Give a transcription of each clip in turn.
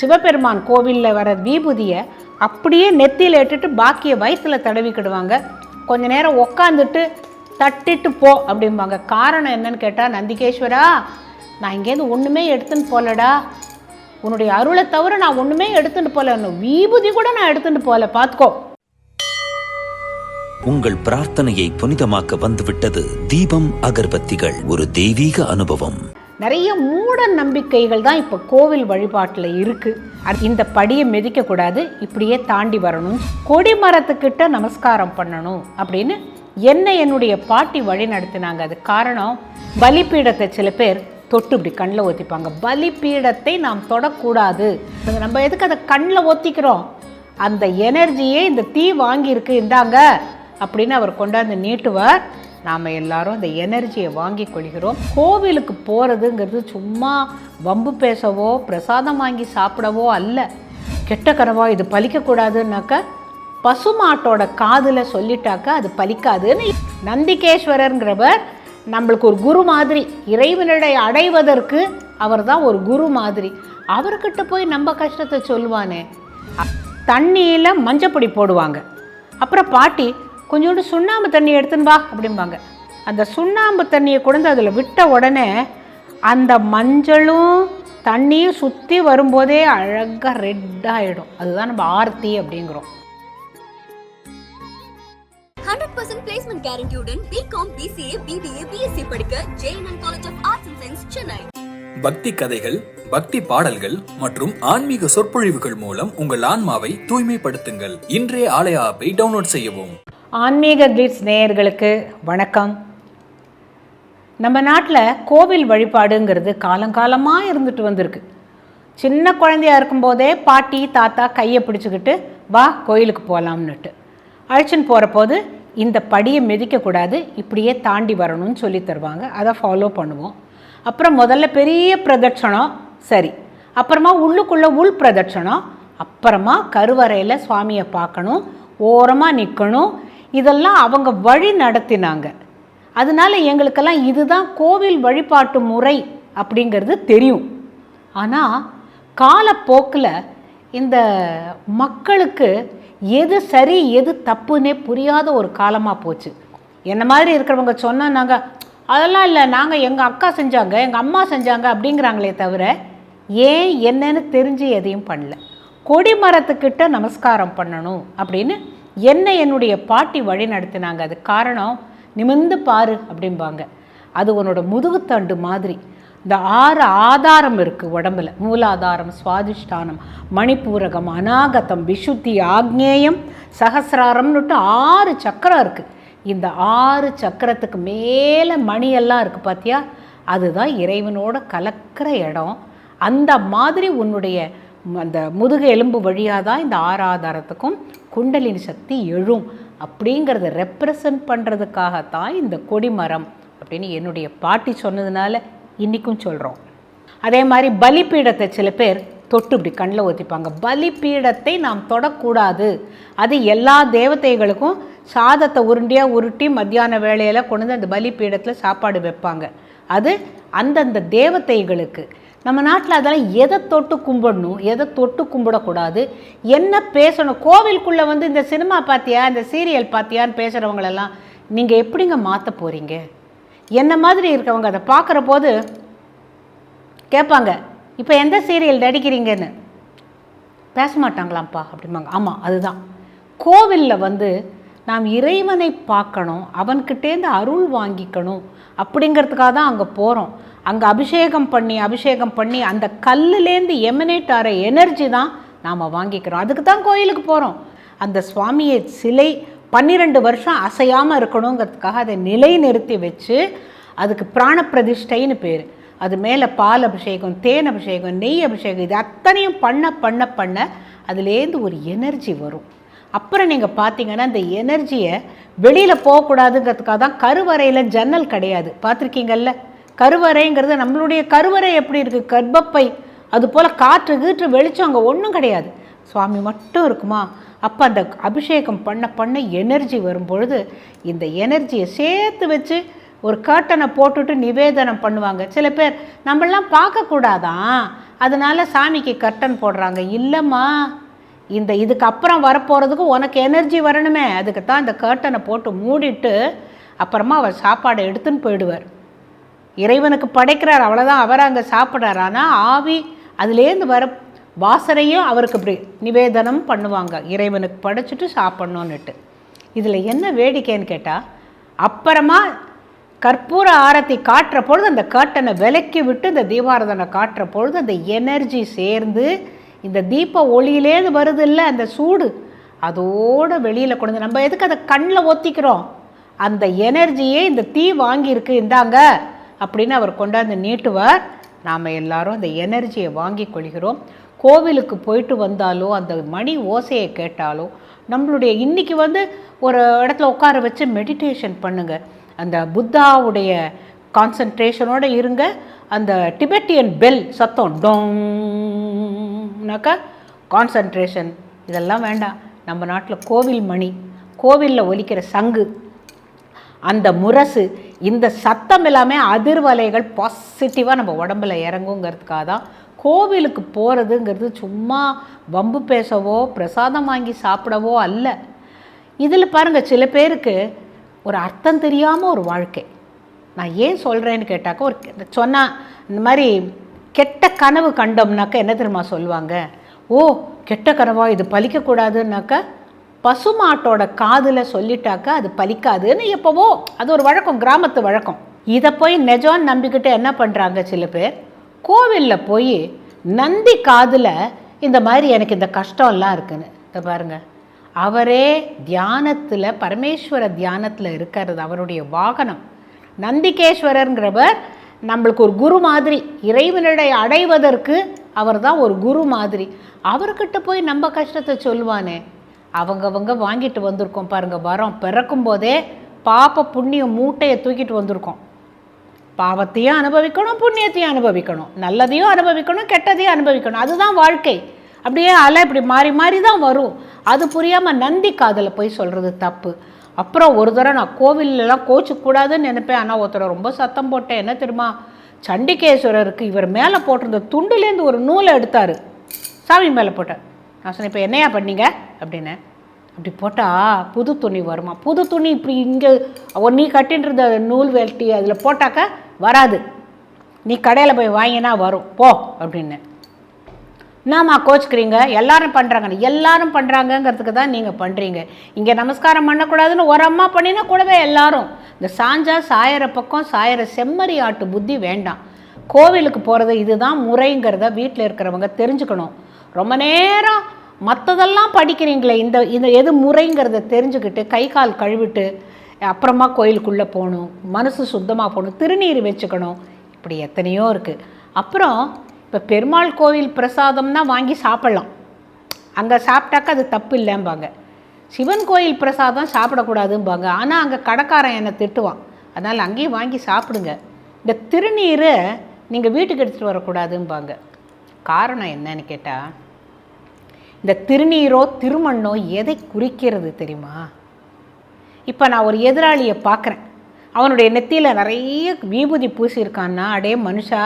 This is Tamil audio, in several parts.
சிவபெருமான் கோவிலில் வர விபூதியை அப்படியே நெத்தியில் இட்டுட்டு பாக்கியை வயிற்றில் தடவிக்கிடுவாங்க. கொஞ்ச நேரம் உக்காந்துட்டு தட்டிட்டு போ அப்படிம்பாங்க. காரணம் என்னன்னு கேட்டால் நந்திகேஸ்வரா நான் இங்கேருந்து ஒன்றுமே எடுத்துன்னு போகலடா உன்னுடைய அருளை தவிர நான் ஒன்றுமே எடுத்துன்னு போகல இன்னும் விபூதி கூட நான் எடுத்துன்னு போகல பார்த்துக்கோ உங்கள் பிரார்த்தனையை புனிதமாக்க வந்துவிட்டது தீபம் அகர்பத்திகள். ஒரு தெய்வீக அனுபவம். நிறைய மூட நம்பிக்கைகள் தான் இப்போ கோவில் வழிபாட்டில் இருக்குது இந்த படியை மிதிக்கக்கூடாது இப்படியே தாண்டி வரணும். கொடி மரத்துக்கிட்ட நமஸ்காரம் பண்ணணும் அப்படின்னு என்னை என்னுடைய பாட்டி வழி நடத்தினாங்க. அது காரணம் பலிப்பீடத்தை சில பேர் தொட்டு இப்படி கண்ணில் ஒத்திப்பாங்க பலிப்பீடத்தை நாம் தொடக்கூடாது. நம்ம எதுக்கு அதை கண்ணில் ஒத்திக்கிறோம் அந்த எனர்ஜியே இந்த தீ வாங்கியிருக்கு இந்தாங்க அப்படின்னு அவர் கொண்டாந்து நீட்டுவார். நாம் எல்லாரும் அந்த எனர்ஜியை வாங்கி கொள்கிறோம். கோவிலுக்கு போகிறதுங்கிறது சும்மா வம்பு பேசவோ பிரசாதம் வாங்கி சாப்பிடவோ அல்ல. கெட்ட கனவா இது பலிக்கக்கூடாதுன்னாக்க பசுமாட்டோட காதில் சொல்லிட்டாக்க அது பலிக்காதுன்னு நந்திகேஸ்வரருங்கிறவர் நம்மளுக்கு ஒரு குரு மாதிரி இறைவனுடைய அடைவதற்கு அவர் தான் ஒரு குரு மாதிரி. அவர்கிட்ட போய் நம்ம கஷ்டத்தை சொல்லுவானே தண்ணியில் மஞ்சப்பொடி போடுவாங்க. அப்புறம் பாட்டி கொஞ்சோண்டு சுண்ணாம்பு தண்ணி எடுத்துன்னு வா அப்படிம்பாங்க. அந்த சுண்ணாம்பு தண்ணியை கொண்டு அதில் விட்ட உடனே அந்த மஞ்சளும் தண்ணியும் சுற்றி வரும்போதே அழகாக ரெட்டாகிடும் அதுதான் நம்ம ஆர்த்தி அப்படிங்கிறோம். ஹண்ட்ரட் பர்சன்ட் பிளேஸ்மெண்ட் கேரண்டியுடன் பிகாம் பிசிஏ பிபிஏ பிஎஸ்சி படிக்க JNN college of arts and science Chennai பக்தி கதைகள் பக்தி பாடல்கள் மற்றும் ஆன்மீக சொற்பொழிவுகள் மூலம் உங்கள் ஆன்மாவை தூய்மைப்படுத்துங்கள். இன்றைய ஆலய ஆப்பை டவுன்லோட் செய்யவும். ஆன்மீக கிளிட்ஸ் நேயர்களுக்கு வணக்கம். நம்ம நாட்டில் கோவில் வழிபாடுங்கிறது காலங்காலமாக இருந்துட்டு வந்திருக்கு. சின்ன குழந்தையா இருக்கும்போதே பாட்டி தாத்தா கையை பிடிச்சிக்கிட்டு வா கோயிலுக்கு போகலாம்னுட்டு அழைச்சின்னு போகிற போது இந்த படியை மிதிக்கக்கூடாது இப்படியே தாண்டி வரணும்னு சொல்லி தருவாங்க. அதை ஃபாலோ பண்ணுவோம். அப்புறம் முதல்ல பெரிய பிரதட்சணம் சரி. அப்புறமா உள்ளுக்குள்ளே உள் பிரதட்சணம் அப்புறமா கருவறையில் சுவாமியை பார்க்கணும் ஓரமாக நிற்கணும் இதெல்லாம் அவங்க வழி நடத்தினாங்க. அதனால எங்களுக்கெல்லாம் இதுதான் கோவில் வழிபாட்டு முறை அப்படிங்கிறது தெரியும். ஆனால் காலப்போக்கில் இந்த மக்களுக்கு எது சரி எது தப்புன்னே புரியாத ஒரு காலமாக போச்சு. என்ன மாதிரி இருக்கிறவங்க சொன்னால் நாங்கள் அதெல்லாம் இல்லை நாங்கள் எங்கள் அக்கா செஞ்சாங்க எங்கள் அம்மா செஞ்சாங்க அப்படிங்கிறாங்களே தவிர ஏன் என்னன்னு தெரிஞ்சு எதையும் பண்ணல. கொடி மரத்துக்கிட்ட நமஸ்காரம் பண்ணணும் அப்படின்னு என்னை என்னுடைய பாட்டி வழி நடத்தினாங்க. அது காரணம் நிமிந்து பாரு அப்படிம்பாங்க. அது உன்னோட முதுகுத்தண்டு மாதிரி. இந்த ஆறு ஆதாரம் இருக்குது உடம்புல. மூலாதாரம் சுவாதிஷ்டானம் மணிப்பூரகம் அநாகத்தம் விஷுத்தி ஆக்ஞேயம் சகசிராரம்னுட்டு ஆறு சக்கரம் இருக்குது இந்த ஆறு சக்கரத்துக்கு மேலே மணியெல்லாம் இருக்குது பார்த்தியா அதுதான் இறைவனோட கலக்கிற இடம். அந்த மாதிரி உன்னுடைய அந்த முதுகு எலும்பு வழியாக தான் இந்த ஆறாதாரத்துக்கும் குண்டலினி சக்தி எழும் அப்படிங்கிறத ரெப்ரசன்ட் பண்ணுறதுக்காகத்தான் இந்த கொடிமரம் அப்படின்னு என்னுடைய பாட்டி சொன்னதுனால இன்றைக்கும் சொல்கிறோம் அதே மாதிரி பலிப்பீடத்தை சில பேர் தொட்டு இப்படி கண்ணில் ஊற்றிப்பாங்க பலிப்பீடத்தை நாம் தொடக்கூடாது. அது எல்லா தேவதைகளுக்கும் சாதத்தை உருண்டியாக உருட்டி மத்தியான வேலையில் கொண்டு வந்து அந்த பலிப்பீடத்தில் சாப்பாடு வைப்பாங்க. அது அந்தந்த தேவதைகளுக்கு நம்ம நாட்டில் அதெல்லாம் எதை தொட்டு கும்பிடணும் எதை தொட்டு கும்பிடக்கூடாது என்ன பேசணும்? கோவிலுக்குள்ளே வந்து இந்த சினிமா பார்த்தியா இந்த சீரியல் பார்த்தியான்னு பேசுகிறவங்களெல்லாம் நீங்கள் எப்படிங்க மாற்ற போகிறீங்க என்ன மாதிரி இருக்கவங்க? அதை பார்க்குற போது கேட்பாங்க இப்போ எந்த சீரியல் நடிக்கிறீங்கன்னு? பேச மாட்டாங்களாம்ப்பா அப்படிம்பாங்க. ஆமாம் அதுதான். கோவிலில் வந்து நாம் இறைவனை பார்க்கணும் அவன்கிட்டேருந்து அருள் வாங்கிக்கணும் அப்படிங்கிறதுக்காக தான் அங்கே போகிறோம் அங்கே அபிஷேகம் பண்ணி அபிஷேகம் பண்ணி அந்த கல்லுலேருந்து எமினேட் ஆகிற எனர்ஜி தான் நாம் வாங்கிக்கிறோம். அதுக்கு தான் கோயிலுக்கு போகிறோம் அந்த சுவாமியை சிலை பன்னிரெண்டு வருஷம் அசையாமல் இருக்கணுங்கிறதுக்காக அதை நிலைநிறுத்தி வச்சு அதுக்கு பிராண பிரதிஷ்டைன்னு பேர். அது மேலே பால் அபிஷேகம் தேன் அபிஷேகம் நெய் அபிஷேகம் இது அத்தனையும் பண்ண பண்ண பண்ண அதுலேருந்து ஒரு எனர்ஜி வரும். அப்புறம் நீங்கள் பார்த்தீங்கன்னா இந்த எனர்ஜியை வெளியில் போகக்கூடாதுங்கிறதுக்காக தான் கருவறையில் ஜன்னல் கிடையாது. பார்த்துருக்கீங்கல்ல கருவறைங்கிறது நம்மளுடைய கருவறை எப்படி இருக்குது கர்ப்பப்பை. அது போல் காற்று கீற்று வெளிச்சம் அங்கே ஒன்றும் கிடையாது. சுவாமி மட்டும் இருக்குமா? அப்போ அந்த அபிஷேகம் பண்ண பண்ண எனர்ஜி வரும் பொழுது இந்த எனர்ஜியை சேர்த்து வச்சு ஒரு கர்ட்டனை போட்டுட்டு நிவேதனம் பண்ணுவாங்க. சில பேர் நம்மளாம் பார்க்கக்கூடாதான். அதனால் சாமிக்கு கர்டன் போடுறாங்க. இல்லைம்மா இந்த இதுக்கு அப்புறம் வரப்போகிறதுக்கு உனக்கு எனர்ஜி வரணுமே. அதுக்கு தான் இந்த கேர்ட்டனை போட்டு மூடிட்டு அப்புறமா அவர் சாப்பாடை எடுத்துன்னு போயிடுவார். இறைவனுக்கு படைக்கிறார் அவ்வளோதான் அவர் அங்கே சாப்பிட்றார். ஆனால் ஆவி அதுலேருந்து வர வாசனையும் அவருக்கு இப்படி நிவேதனம் பண்ணுவாங்க. இறைவனுக்கு படைச்சிட்டு சாப்பிட்ணுன்னுட்டு இதில் என்ன வேடிக்கைன்னு கேட்டால் அப்புறமா கற்பூர ஆரத்தி காட்டுற பொழுது அந்த கர்ட்டனை விலக்கி விட்டு இந்த தீபாரதனை காட்டுற பொழுது அந்த எனர்ஜி சேர்ந்து இந்த தீப ஒளியிலேருந்து வருது இல்லை அந்த சூடு? அதோட வெளியில் கொண்டு வந்து நம்ம எதுக்கு அதை கண்ணில் ஒத்திக்கிறோம் அந்த எனர்ஜியே இந்த தீ வாங்கியிருக்கு இந்தாங்க அப்படின்னு அவர் கொண்டாந்து நீட்டுவார். நாம் எல்லாரும் அந்த எனர்ஜியை வாங்கி கொள்கிறோம். கோவிலுக்கு போயிட்டு வந்தாலோ அந்த மணி ஓசையை கேட்டாலோ நம்மளுடைய இன்னைக்கு வந்து ஒரு இடத்துல உட்கார வச்சு மெடிடேஷன் பண்ணுங்கள் அந்த புத்தாவுடைய கான்சன்ட்ரேஷனோடு இருங்க. அந்த டிபெட்டியன் பெல் சத்தம் டோங்னாக்கா கான்சன்ட்ரேஷன் இதெல்லாம் வேண்டாம். நம்ம நாட்டில் கோவில் மணி கோவிலில் ஒலிக்கிற சங்கு அந்த முரசு இந்த சத்தம் எல்லாமே அதிர்வலைகள் பாசிட்டிவாக நம்ம உடம்புல இறங்குங்கிறதுக்காக தான். கோவிலுக்கு போகிறதுங்கிறது சும்மா வம்பு பேசவோ பிரசாதம் வாங்கி சாப்பிடவோ அல்ல. இதில் பாருங்கள் சில பேருக்கு ஒரு அர்த்தம் தெரியாமல் ஒரு வாழ்க்கை. நான் ஏன் சொல்கிறேன்னு கேட்டாக்கா ஒரு சொன்னால் இந்த மாதிரி கெட்ட கனவு கண்டோம்னாக்கா என்ன தெரியுமா சொல்லுவாங்க? ஓ கெட்ட கனவா இது பலிக்கக்கூடாதுன்னாக்கா பசுமாட்டோட காதில் சொல்லிட்டாக்கா அது பலிக்காதுன்னு எப்போவோ அது ஒரு வழக்கம் கிராமத்து வழக்கம். இதை போய் நெஜம் நம்பிக்கிட்டு என்ன பண்ணுறாங்க சில பேர்? கோவிலில் போய் நந்தி காதில் இந்த மாதிரி எனக்கு இந்த கஷ்டம்லாம் இருக்குன்னு. இதை பாருங்க. அவரே தியானத்தில் பரமேஸ்வர தியானத்தில் இருக்கிறது அவருடைய வாகனம். நந்திகேஸ்வரருங்கிறவர் நம்மளுக்கு ஒரு குரு மாதிரி இறைவனடை அடைவதற்கு அவர் தான் ஒரு குரு மாதிரி. அவர்கிட்ட போய் நம்ம கஷ்டத்தை சொல்லுவானே அவங்கவங்க வாங்கிட்டு வந்திருக்கோம் பாருங்கள் வரோம் பிறக்கும் போதே பாப்ப புண்ணிய மூட்டையை தூக்கிட்டு வந்திருக்கோம். பாவத்தையும் அனுபவிக்கணும் புண்ணியத்தையும் அனுபவிக்கணும். நல்லதையும் அனுபவிக்கணும் கெட்டதையும் அனுபவிக்கணும். அதுதான் வாழ்க்கை. அப்படியே அலை இப்படி மாறி மாறி தான் வரும். அது புரியாமல் நந்தி காதில் போய் சொல்கிறது தப்பு. அப்புறம் ஒரு தடவை நான் கோவிலெலாம் கோச்சிக்கூடாதுன்னு நினைப்பேன். ஆனால் ஒருத்தர் ரொம்ப சத்தம் போட்டேன். என்ன தெரியுமா? சண்டிகேஸ்வரருக்கு இவர் மேலே போட்டிருந்த துண்டுலேருந்து ஒரு நூலை எடுத்தார். சாமி மேலே போட்டார். நான் சொன்னேன் இப்போ என்னையா பண்ணீங்க? அப்படின்னு அப்படி போட்டால் புது துணி வருமா? புது துணி இப்படி இங்கே நீ கட்டின்றது இருந்த நூல் வெட்டி அதில் போட்டாக்க வராது. நீ கடையில் போய் வாங்கினா வரும். போ அப்படின்னு என்னம்மா கோச்சுக்கிறீங்க எல்லாரும் பண்ணுறாங்க எல்லாரும் பண்ணுறாங்கங்கிறதுக்கு தான் நீங்கள் பண்ணுறீங்க இங்கே நமஸ்காரம் பண்ணக்கூடாதுன்னு ஒரு அம்மா பண்ணினா கூடவே எல்லாரும். இந்த சாஞ்சா சாயற பக்கம் சாயற செம்மறி ஆட்டு புத்தி வேண்டாம். கோவிலுக்கு போகிறது இதுதான் முறைங்கிறத வீட்டில் இருக்கிறவங்க தெரிஞ்சுக்கணும். ரொம்ப நேரம் மற்றதெல்லாம் படிக்கிறீங்களே இந்த இந்த எது முறைங்கிறத தெரிஞ்சுக்கிட்டு கை கால் கழுவிட்டு அப்புறமா கோயிலுக்குள்ளே போகணும் மனசு சுத்தமாக போகணும் திருநீர் வச்சுக்கணும். இப்படி எத்தனையோ இருக்குது அப்புறம் இப்போ பெருமாள் கோவில் பிரசாதம்னா வாங்கி சாப்பிட்லாம். அங்கே சாப்பிட்டாக்கா அது தப்பு இல்லைம்பாங்க. சிவன் கோயில் பிரசாதம் சாப்பிடக்கூடாதும்பாங்க. ஆனால் அங்கே கடைக்காரன் என்னை திட்டுவான். அதனால் அங்கேயும் வாங்கி சாப்பிடுங்க. இந்த திருநீரை நீங்கள் வீட்டுக்கு எடுத்துகிட்டு வரக்கூடாதும்பாங்க. காரணம் என்னன்னு கேட்டால் இந்த திருநீரோ திருமண்ணோ எதை குறிக்கிறது தெரியுமா? இப்போ நான் ஒரு எதிராளியை பார்க்குறேன். அவனுடைய நெத்தியில் நிறைய விபூதி பூசியிருக்கான்னா அடே மனுஷா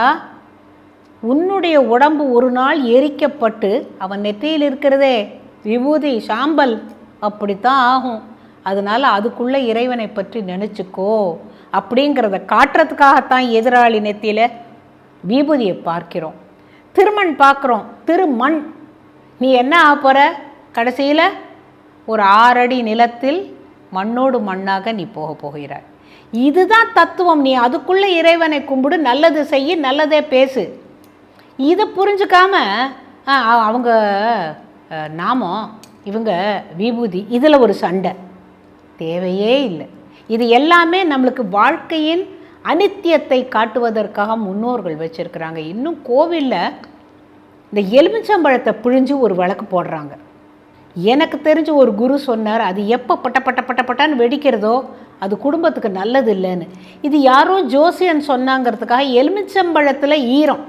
உன்னுடைய உடம்பு ஒரு நாள் எரிக்கப்பட்டு அவன் நெற்றியில் இருக்கிறதே. விபூதி சாம்பல். அப்படித்தான் ஆகும். அதனால் அதுக்குள்ளே இறைவனை பற்றி நினச்சிக்கோ. அப்படிங்கிறத காட்டுறதுக்காகத்தான் எதிராளி நெத்தியில் விபூதியை பார்க்கிறோம். திருமண் பார்க்குறோம். திருமண். நீ என்ன ஆக போகிற கடைசியில் ஒரு ஆறடி நிலத்தில் மண்ணோடு மண்ணாக நீ போக போகிறாய். இதுதான் தத்துவம். நீ அதுக்குள்ளே இறைவனை கும்பிடு. நல்லது செய்ய நல்லதே பேசு. இதை புரிஞ்சுக்காம அவங்க நாமம் இவங்க விபூதி இதில் ஒரு சண்டை. தேவையே இல்லை. இது எல்லாமே நம்மளுக்கு வாழ்க்கையின் அனித்தியத்தை காட்டுவதற்காக முன்னோர்கள் வச்சுருக்கிறாங்க. இன்னும் கோவிலில் இந்த எலுமிச்சம்பழத்தை பிழிஞ்சு ஒரு விளக்கு போடுறாங்க. எனக்கு தெரிஞ்ச ஒரு குரு சொன்னார் அது எப்போ பட்ட பட்ட பட்ட பட்டான்னு வெடிக்கிறதோ அது குடும்பத்துக்கு நல்லது இல்லைன்னு. இது யாரோ ஜோசியன் சொன்னாங்கிறதுக்காக எலுமிச்சம்பழத்தில் ஈரம்.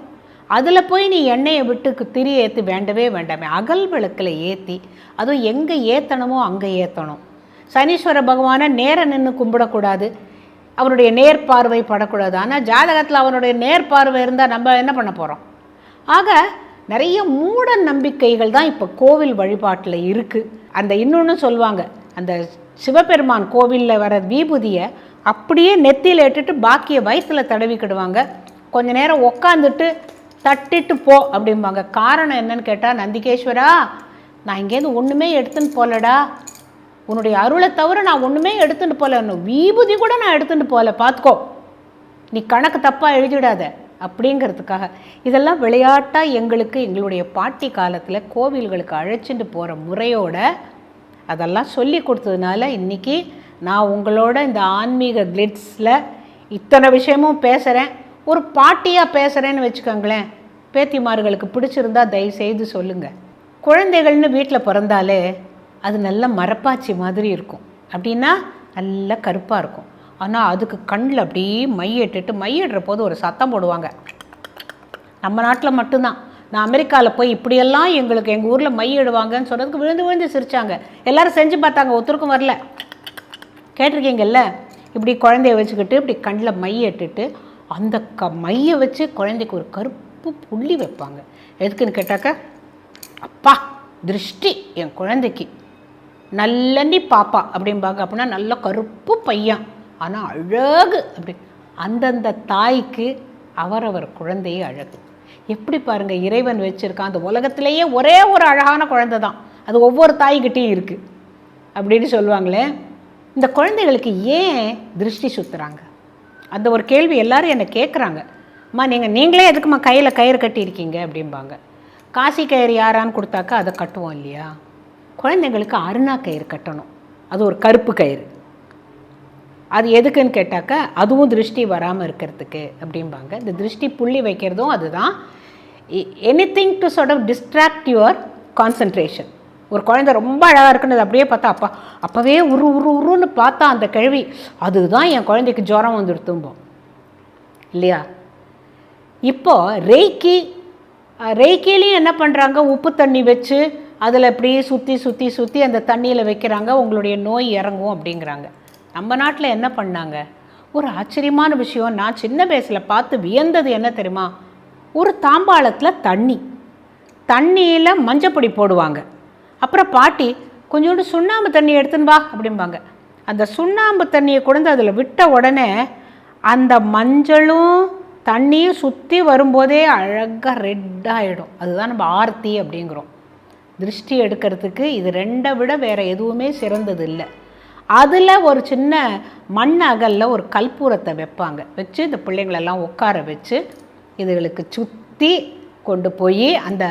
அதில் போய் நீ எண்ணெயை விட்டு திரி ஏற்றி வேண்டவே வேண்டாமே. அகல் விளக்கில் ஏற்றி அதுவும் எங்கே ஏற்றணுமோ அங்கே ஏற்றணும் சனீஸ்வர பகவானை நேர நின்று கும்பிடக்கூடாது. அவருடைய நேர்பார்வை படக்கூடாது. ஆனால் ஜாதகத்தில் அவனுடைய நேர்பார்வை இருந்தால் நம்ம என்ன பண்ண போகிறோம் ஆக நிறைய மூட நம்பிக்கைகள் தான் இப்போ கோவில் வழிபாட்டில் இருக்குது அந்த இன்னொன்று சொல்லுவாங்க அந்த சிவபெருமான் கோவிலில் வர விபூதியை அப்படியே நெத்தியில் இட்டுட்டு பாக்கிய வயசில் தடவிக்கிடுவாங்க. கொஞ்ச நேரம் உக்காந்துட்டு தட்டிட்டு போ அப்படிம்பாங்க. காரணம் என்னன்னு கேட்டால் நந்திகேஸ்வரா நான் இங்கேருந்து ஒன்றுமே எடுத்துன்னு போகலடா உன்னுடைய அருளை தவிர நான் ஒன்றுமே எடுத்துன்னு போகல விபூதி கூட நான் எடுத்துன்னு போகல பார்த்துக்கோ நீ கணக்கு தப்பாக எழுதிடாத அப்படிங்கிறதுக்காக. இதெல்லாம் விளையாட்டாக எங்களுக்கு எங்களுடைய பாட்டி காலத்தில் கோவில்களுக்கு அழைச்சிட்டு போகிற முறையோட அதெல்லாம் சொல்லி கொடுத்ததுனால இன்றைக்கி நான் உங்களோட இந்த ஆன்மீக கிளிட்ஸில் இத்தனை விஷயமும் பேசுகிறேன் ஒரு பாட்டியாக பேசுகிறேன்னு வச்சுக்கோங்களேன். பேத்திமார்களுக்கு பிடிச்சிருந்தா தயவு செய்து சொல்லுங்கள் குழந்தைகள்னு வீட்டில் பிறந்தாலே அது நல்ல மரப்பாச்சி மாதிரி இருக்கும். அப்படின்னா நல்ல கருப்பாக இருக்கும். ஆனால் அதுக்கு கண்ணில் அப்படியே மையிட்டுட்டு மையிடுற போது ஒரு சத்தம் போடுவாங்க. நம்ம நாட்டில் மட்டும்தான். நான் அமெரிக்காவில் போய் இப்படியெல்லாம் எங்களுக்கு எங்கள் ஊரில் மையிடுவாங்கன்னு சொன்னதுக்கு விழுந்து விழுந்து சிரிச்சாங்க. எல்லோரும் செஞ்சு பார்த்தாங்க ஒருத்தருக்கும் வரல. கேட்டிருக்கீங்கல்ல? இப்படி குழந்தைய வச்சுக்கிட்டு இப்படி கண்ணில் மையிட்டுட்டு அந்த க மையை வச்சு குழந்தைக்கு ஒரு கருப்பு புள்ளி வைப்பாங்க. எதுக்குன்னு கேட்டாக்க அப்பா திருஷ்டி என் குழந்தைக்கு நல்லண்ணி பாப்பா அப்படிம்பாங்க. அப்படின்னா நல்ல கருப்பு பையன். ஆனால் அழகு அப்படி. அந்தந்த தாய்க்கு அவரவர் குழந்தையே அழகு. எப்படி பாருங்கள் இறைவன் வச்சுருக்கான். அந்த உலகத்திலேயே ஒரே ஒரு அழகான குழந்தை தான். அது ஒவ்வொரு தாய்கிட்டேயும் இருக்குது அப்படின்னு சொல்லுவாங்களே இந்த குழந்தைகளுக்கு ஏன் திருஷ்டி சுற்றுறாங்க அந்த ஒரு கேள்வி எல்லாரும் என்னை கேட்குறாங்க அம்மா நீங்கள் நீங்களே எதுக்கும்மா கையில் கயிறு கட்டியிருக்கீங்க? அப்படிம்பாங்க. காசி கயிறு யாரான்னு கொடுத்தாக்கா அதை கட்டுவோம் இல்லையா? குழந்தைங்களுக்கு அருணா கயிறு கட்டணும். அது ஒரு கருப்பு கயிறு. அது எதுக்குன்னு கேட்டாக்கா அதுவும் திருஷ்டி வராமல் இருக்கிறதுக்கு அப்படிம்பாங்க. இந்த திருஷ்டி புள்ளி வைக்கிறதும் அதுதான். Anything to sort of distract your concentration ஒரு குழந்தை ரொம்ப அழகாக இருக்குன்னு அப்படியே பார்த்தா அப்பா அப்போவே உரு உரு உருன்னு பார்த்தா அந்த கிழவி அதுதான் என் குழந்தைக்கு ஜுரம் வந்துடுத்தும்போம் இல்லையா? இப்போது ரெய்க்கி ரெய்க்கிலையும் என்ன பண்ணுறாங்க உப்பு தண்ணி வச்சு அதில் அப்படியே சுற்றி சுற்றி சுற்றி அந்த தண்ணியில் வைக்கிறாங்க. உங்களுடைய நோய் இறங்கும் அப்படிங்கிறாங்க. நம்ம நாட்டில் என்ன பண்ணாங்க? ஒரு ஆச்சரியமான விஷயம். நான் சின்ன வயசில் பார்த்து வியந்தது என்ன தெரியுமா? ஒரு தாம்பாளத்தில் தண்ணி. தண்ணியில் மஞ்சப்பொடி போடுவாங்க. அப்புறம் பாட்டி கொஞ்சோண்டு சுண்ணாம்பு தண்ணி எடுத்துன்னு வா அப்படிம்பாங்க. அந்த சுண்ணாம்பு தண்ணியை கொண்டு அதில் விட்ட உடனே அந்த மஞ்சளும் தண்ணியும் சுற்றி வரும்போதே அழகாக ரெட்டாகிடும் அதுதான் நம்ம ஆர்த்தி அப்படிங்கிறோம். திருஷ்டி எடுக்கிறதுக்கு இது ரெண்டை விட வேறு எதுவுமே சிறந்தது இல்லை அதில் ஒரு சின்ன மண் அகலில் ஒரு கற்பூரத்தை வைப்பாங்க. வச்சு இந்த பிள்ளைங்களெல்லாம் உட்கார வச்சு இதுகளுக்கு சுற்றி கொண்டு போய் அந்த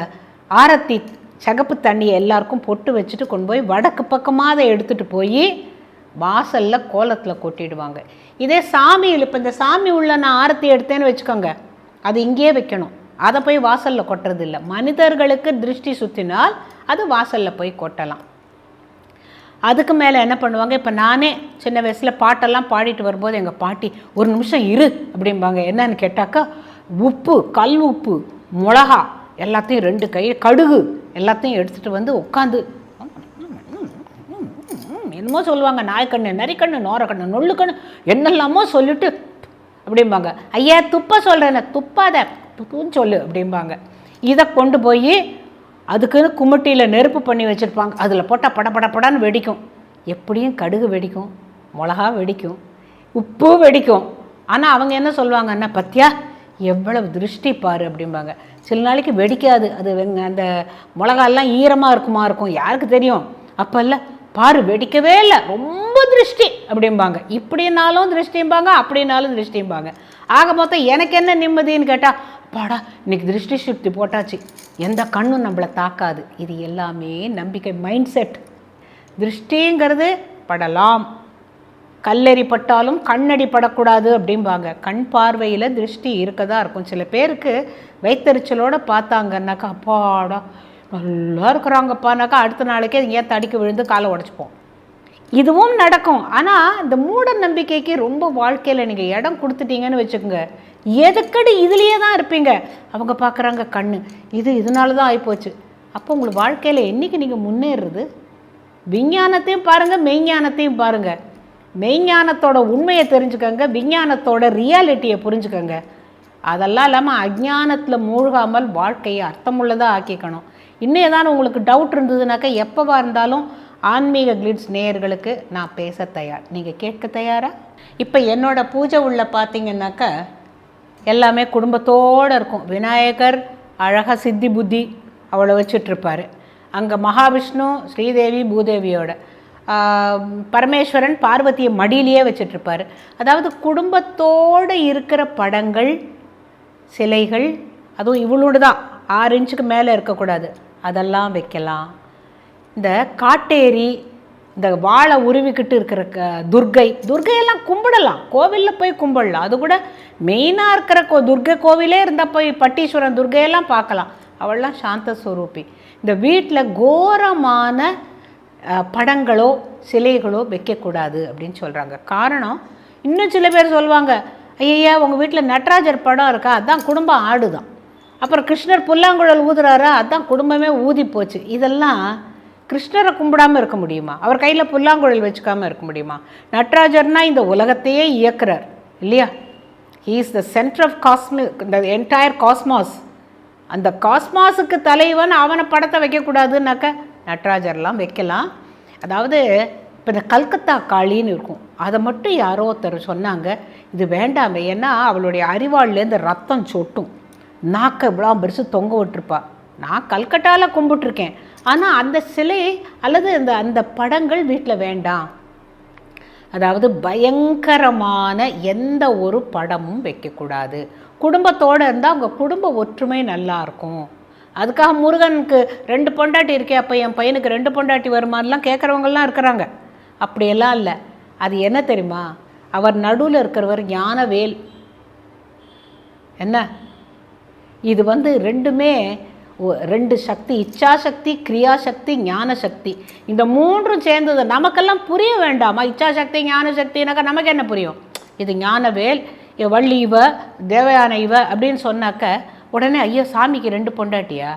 ஆரத்தி சகப்பு தண்ணியை எல்லாருக்கும் பொட்டு வச்சுட்டு கொண்டு போய் வடக்கு பக்கமாக அதை எடுத்துகிட்டு போய் வாசலில் கோலத்தில் கொட்டிடுவாங்க. இதே சாமியில் இப்போ இந்த சாமி உள்ள நான் ஆரத்தி எடுத்தேன்னு வச்சுக்கோங்க அது இங்கேயே வைக்கணும். அதை போய் வாசலில் கொட்டுறது இல்லை மனிதர்களுக்கு திருஷ்டி சுற்றினால் அது வாசலில் போய் கொட்டலாம். அதுக்கு மேலே என்ன பண்ணுவாங்க இப்போ நானே சின்ன வயசில் பாட்டெல்லாம் பாடிட்டு வரும்போது எங்கள் பாட்டி ஒரு நிமிஷம் இரு அப்படிம்பாங்க. என்னன்னு கேட்டாக்கா உப்பு கல் உப்பு மிளகா எல்லாத்தையும் ரெண்டு கை கடுகு எல்லாத்தையும் எடுத்துகிட்டு வந்து உட்காந்து என்னமோ சொல்லுவாங்க நாய்க்கண்ணு நரிக்கண்ணு நோரக்கண்ணு நொல்லுக்கண்ணு என்னெல்லாமோ சொல்லிட்டு அப்படிம்பாங்க. ஐயா துப்ப சொல்கிறேன் துப்பாத துப்புன்னு சொல்லு அப்படிம்பாங்க. இதை கொண்டு போய் அதுக்குன்னு குமிட்டியில் நெருப்பு பண்ணி வச்சுருப்பாங்க. அதில் போட்டால் பட பட வெடிக்கும். எப்படியும் கடுகு வெடிக்கும் மிளகா வெடிக்கும் உப்பு வெடிக்கும். ஆனால் அவங்க என்ன சொல்லுவாங்கன்னா பத்தியா எவ்வளவு திருஷ்டி பாரு அப்படிம்பாங்க. சில நாளைக்கு வெடிக்காது. அது வெங்க அந்த மிளகாலாம் ஈரமாக இருக்குமா இருக்கும்? யாருக்கு தெரியும்? அப்போ இல்லை பாரு வெடிக்கவே இல்லை. ரொம்ப திருஷ்டி அப்படிம்பாங்க. இப்படினாலும் திருஷ்டிம்பாங்க அப்படின்னாலும் திருஷ்டிம்பாங்க. ஆக மொத்தம் எனக்கு என்ன நிம்மதின்னு கேட்டால் பாடா இன்னைக்கு திருஷ்டி சுத்தி போட்டாச்சு. எந்த கண்ணும் நம்மளை தாக்காது. இது எல்லாமே நம்பிக்கை மைண்ட் செட். திருஷ்டிங்கிறது படலாம். கல்லெறி பட்டாலும் கண்ணடி படக்கூடாது அப்படிம்பாங்க. கண் பார்வையில் திருஷ்டி இருக்க தான் இருக்கும். சில பேருக்கு வைத்தறிச்சலோடு பார்த்தாங்கன்னாக்கா அப்பாடா நல்லா இருக்கிறாங்கப்பானாக்கா அடுத்த நாளைக்கே ஏன் தடிக்க விழுந்து காலை உடச்சிப்போம்? இதுவும் நடக்கும். ஆனால் இந்த மூட நம்பிக்கைக்கு ரொம்ப வாழ்க்கையில் நீங்கள் இடம் கொடுத்துட்டீங்கன்னு வச்சுக்கோங்க. எதுக்கடி இதுலேயே தான் இருப்பீங்க? அவங்க பார்க்குறாங்க கண்ணு. இது இதனால தான் ஆகிப்போச்சு அப்போ உங்களுக்கு வாழ்க்கையில் என்றைக்கு நீங்கள் முன்னேறுறது? விஞ்ஞானத்தையும் பாருங்கள் மெய்ஞானத்தையும் பாருங்கள் மெய்ஞானத்தோட உண்மையை தெரிஞ்சுக்கோங்க விஞ்ஞானத்தோட ரியாலிட்டியை புரிஞ்சுக்கோங்க. அதெல்லாம் இல்லாமல் அஜ்ஞானத்தில் மூழ்காமல் வாழ்க்கையை அர்த்தமுள்ளதாக ஆக்கிக்கணும். இன்னும் ஏதாவது உங்களுக்கு டவுட் இருந்ததுனாக்கா எப்போவா இருந்தாலும் ஆன்மீக கிளிட்ஸ் நேயர்களுக்கு நான் பேச தயார். நீங்கள் கேட்க தயாரா? இப்போ என்னோடய பூஜை உள்ள பார்த்தீங்கன்னாக்கா எல்லாமே குடும்பத்தோடு இருக்கும். விநாயகர் அழகாக சித்தி புத்தி அவளை வச்சிட்ருப்பார் அங்கே மகாவிஷ்ணு ஸ்ரீதேவி பூதேவியோட. பரமேஸ்வரன் பார்வதியை மடியிலேயே வச்சிட்ருப்பார் அதாவது குடும்பத்தோடு இருக்கிற படங்கள் சிலைகள் அதுவும் இவ்வளோடு தான். ஆறு இன்ச்சுக்கு மேலே இருக்கக்கூடாது. அதெல்லாம் வைக்கலாம். இந்த காட்டேரி இந்த வாழை உருவிக்கிட்டு இருக்கிற க துர்கை துர்கையெல்லாம் கும்பிடலாம். கோவிலில் போய் கும்பிடலாம். அது கூட மெயினாக இருக்கிற கோ துர்கை கோவிலே இருந்தால் போய் பட்டீஸ்வரன் துர்கையெல்லாம் பார்க்கலாம். அவள்லாம் சாந்த ஸ்வரூபி இந்த வீட்டில் கோரமான படங்களோ சிலைகளோ வைக்கக்கூடாது அப்படின்னு சொல்கிறாங்க காரணம் இன்னும் சில பேர் சொல்லுவாங்க ஐயா உங்கள் வீட்டில் நடராஜர் படம் இருக்கா? அதுதான் குடும்பம் ஆடுதான். அப்புறம் கிருஷ்ணர் புல்லாங்குழல் ஊதுறாரா? அதான் குடும்பமே ஊதி போச்சு. இதெல்லாம் கிருஷ்ணரை கும்பிடாம இருக்க முடியுமா? அவர் கையில் புல்லாங்குழல் வச்சுக்காமல் இருக்க முடியுமா? நட்ராஜர்னால் இந்த உலகத்தையே இயக்குறார் இல்லையா? He is the centre of cosmic the entire cosmos அந்த காஸ்மாஸுக்கு தலைவன் அவனை படத்தை வைக்கக்கூடாதுன்னாக்க நட்ராஜர்லாம் வைக்கலாம். அதாவது இப்போ இந்த கல்கத்தா காளின்னு இருக்கும். அதை மட்டும் யாரோ ஒருத்தர் சொன்னாங்க. இது வேண்டாமே. ஏன்னா அவளுடைய அறிவாள்லேருந்து ரத்தம் சொட்டும். நாக்கை இவ்வளோ பெருசு தொங்க விட்டுருப்பா. நான் கல்கட்டாவில் கும்பிட்டுருக்கேன். ஆனால் அந்த சிலை அல்லது அந்த அந்த படங்கள் வீட்டில் வேண்டாம். அதாவது பயங்கரமான எந்த ஒரு படமும் வைக்கக்கூடாது. குடும்பத்தோடு இருந்தால் உங்கள் குடும்ப ஒற்றுமை நல்லா இருக்கும். அதுக்காக முருகனுக்கு ரெண்டு பொண்டாட்டி இருக்கே அப்போ என் பையனுக்கு ரெண்டு பொண்டாட்டி வருமானலாம் கேட்குறவங்கலாம் இருக்கிறாங்க. அப்படியெல்லாம் இல்லை. அது என்ன தெரியுமா? அவர் நடுவில் இருக்கிறவர் ஞானவேல். என்ன? இது வந்து ரெண்டுமே ஒ- ரெண்டு சக்தி இச்சாசக்தி கிரியாசக்தி ஞானசக்தி. இந்த மூன்றும் சேர்ந்தது நமக்கெல்லாம் புரிய வேண்டாமா? இச்சாசக்தி ஞானசக்தினாக்கா நமக்கு என்ன புரியும்? இது ஞானவேல் வள்ளி இவ தேவயான இவ அப்படின்னு சொன்னாக்க உடனே ஐயோ சாமிக்கு ரெண்டு பொண்டாட்டியா?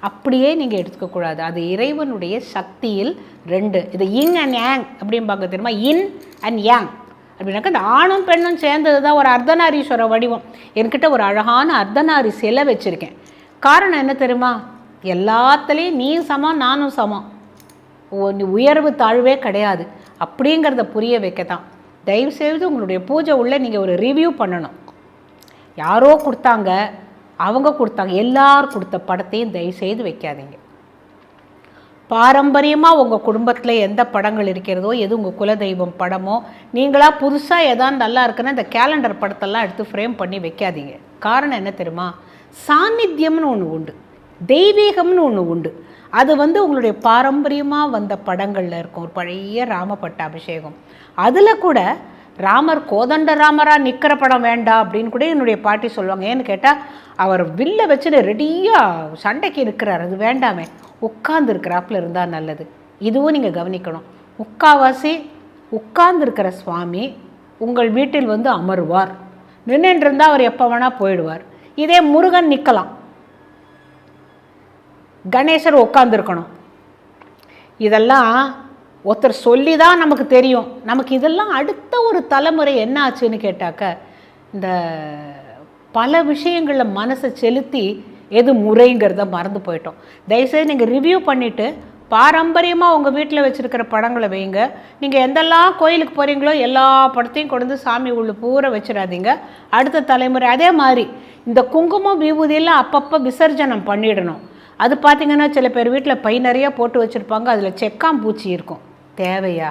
அப்படியே நீங்கள் எடுத்துக்கக்கூடாது அது இறைவனுடைய சக்தியில் ரெண்டு. இது இன் அண்ட் யாங் அப்படிம்பாங்க தெரியுமா? இன் அண்ட் யாங் அப்படின்னாக்கா இந்த ஆணும் பெண்ணும் சேர்ந்தது தான் ஒரு அர்த்தநாரீஸ்வர வடிவம். என்கிட்ட ஒரு அழகான அர்த்தநாரி சிலை வச்சுருக்கேன். காரணம் என்ன தெரியுமா? எல்லாத்துலேயும் நீ சமம் நானும் சமம். உயர்வு தாழ்வே கிடையாது. அப்படிங்கிறத புரிய வைக்க தான் தயவுசெய்து உங்களுடைய பூஜை உள்ள நீங்கள் ஒரு ரிவ்யூ பண்ணணும். யாரோ கொடுத்தாங்க அவங்க கொடுத்தாங்க எல்லார் கொடுத்த படத்தையும் தயவுசெய்து வைக்காதீங்க. பாரம்பரியமாக உங்கள் குடும்பத்தில் எந்த படங்கள் இருக்கிறதோ எது உங்கள் குலதெய்வம் படமோ நீங்களாக புதுசாக எதாவது நல்லா இருக்குன்னா இந்த கேலண்டர் படத்தெல்லாம் எடுத்து ஃப்ரேம் பண்ணி வைக்காதீங்க. காரணம் என்ன தெரியுமா? சாநித்தியம்னு ஒன்று உண்டு. தெய்வீகம்னு ஒன்று உண்டு. அது வந்து உங்களுடைய பாரம்பரியமாக வந்த படங்களில் இருக்கும். ஒரு பழைய ராமப்பட்ட அபிஷேகம் அதில் கூட ராமர் கோதண்ட ராமராக நிற்கிற படம் வேண்டாம் அப்படின்னு கூட என்னுடைய பாட்டி சொல்லுவாங்க. ஏன்னு கேட்டால் அவர் வில்ல வச்சுட்டு ரெடியாக சண்டைக்கு நிற்கிறார் அது வேண்டாமே. உட்கார்ந்துருக்கிறாப்புல இருந்தால் நல்லது. இதுவும் நீங்கள் கவனிக்கணும். முக்காவாசி உட்கார்ந்துருக்கிற சுவாமி உங்கள் வீட்டில் வந்து அமருவார். நின்றுருந்தால் இருந்தால் அவர் எப்போ வேணால் போயிடுவார். இதே முருகன் நிற்கலாம் கணேசர் உட்காந்துருக்கணும் இதெல்லாம் ஒருத்தர் சொல்லி தான் நமக்கு தெரியும். நமக்கு இதெல்லாம் அடுத்த ஒரு தலைமுறை என்ன ஆச்சுன்னு கேட்டாக்க இந்த பல விஷயங்களில் மனசை செலுத்தி எது முறைங்கிறத மறந்து போயிட்டோம். தயவுசெய்து நீங்கள் ரிவ்யூ பண்ணிவிட்டு பாரம்பரியமாக உங்கள் வீட்டில் வச்சுருக்கிற படங்களை வைங்க நீங்கள் எந்தெல்லாம் கோயிலுக்கு போகிறீங்களோ எல்லா படத்தையும் கொண்டு வந்து சாமி உள்ள பூரா வச்சிடாதீங்க. அடுத்த தலைமுறை அதே மாதிரி இந்த குங்குமம் விபூதியெல்லாம் அப்பப்போ விசர்ஜனம் பண்ணிடணும். அது பார்த்தீங்கன்னா சில பேர் வீட்டில் பை நிறையா போட்டு வச்சுருப்பாங்க. அதில் செக்காம்பூச்சி இருக்கும். தேவையா?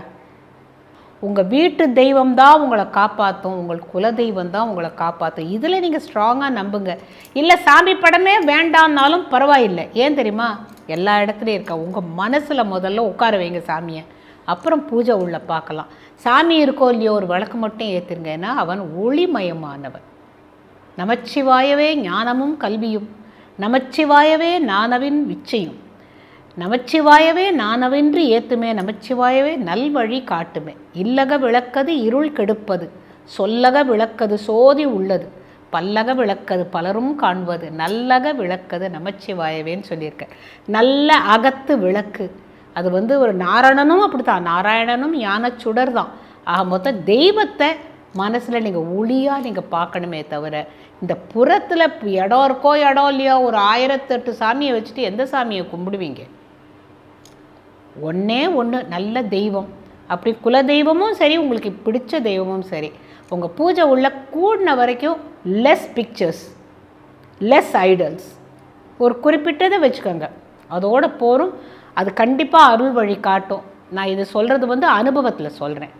உங்கள் வீட்டு தெய்வம் தான் உங்களை காப்பாற்றும் உங்கள் குல தெய்வம் தான் உங்களை காப்பாற்றும் இதில் நீங்கள் ஸ்ட்ராங்காக நம்புங்க. இல்லை சாமி படமே வேண்டாம்னாலும் பரவாயில்லை. ஏன் தெரியுமா? எல்லா இடத்துலையும் இருக்கா. உங்கள் மனசில் முதல்ல உட்கார வைங்க சாமியை. அப்புறம் பூஜை உள்ள பார்க்கலாம். சாமி இருக்கோ இல்லையோ ஒரு விளக்கு மட்டும் ஏற்றுருங்க ஏன்னா அவன் ஒளிமயமானவன். நமச்சிவாயவே ஞானமும் கல்வியும். நமச்சிவாயவே நானவின் விச்சையும். நமச்சிவாயவே நானவென்று ஏத்துமே நமச்சிவாயவே நல்வழி காட்டுமே. இல்லக விளக்கது இருள் கெடுப்பது சொல்லக விளக்கது சோதி உள்ளது பல்லக விளக்கது பலரும் காண்பது நல்லக விளக்கது நமச்சிவாயவேன்னு சொல்லியிருக்கேன் நல்ல அகத்து விளக்கு அது வந்து ஒரு நாராயணனும் அப்படித்தான் நாராயணனும் யானை சுடர் தான் ஆக மொத்தம் தெய்வத்தை மனசில் நீங்கள் ஒளியாக நீங்கள் பார்க்கணுமே தவிர இந்த புறத்தில் இடம் இருக்கோ இடம் இல்லையோ ஒரு ஆயிரத்தெட்டு சாமியை வச்சுட்டு எந்த சாமியை கும்பிடுவீங்க? ஒன்றே ஒன்று நல்ல தெய்வம். அப்படி குல தெய்வமும் சரி உங்களுக்கு பிடிச்ச தெய்வமும் சரி. உங்கள் பூஜை உள்ள கூடின வரைக்கும் லெஸ் பிக்சர்ஸ் லெஸ் ஐடல்ஸ் ஒரு குறிப்பிட்டதை வச்சுக்கோங்க. அதோட போரும் அது கண்டிப்பாக அருள் வழி காட்டும். நான் இது சொல்கிறது வந்து அனுபவத்தில் சொல்கிறேன்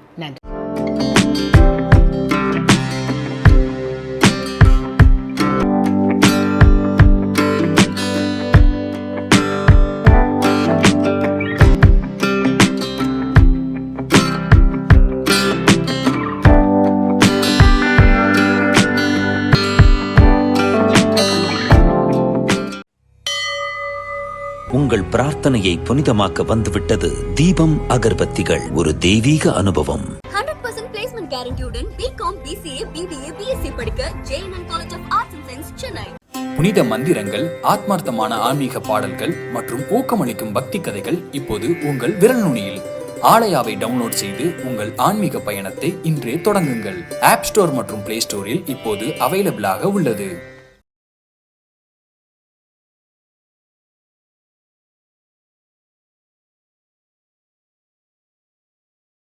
உங்கள் பிரார்த்தனையை புனிதமாக்க வந்துவிட்டது தீபம் அகர்பத்திகள். ஒரு தெய்வீக அனுபவம். 100% placement guarantee-உடன் BCom, BCA, BBA, BSc படிக்க JNN College of Arts and Science, Chennai புனித மந்திரங்கள் ஆத்மார்த்தமான ஆன்மீக பாடல்கள் மற்றும் ஊக்கமளிக்கும் பக்தி கதைகள் இப்போது உங்கள் விரல் நுனியில். ஆலயாவை டவுன்லோட் செய்து உங்கள் ஆன்மீக பயணத்தை இன்றே தொடங்குங்கள். ஆப் ஸ்டோர் மற்றும் பிளே ஸ்டோரில் இப்போது அவைலபிளாக உள்ளது.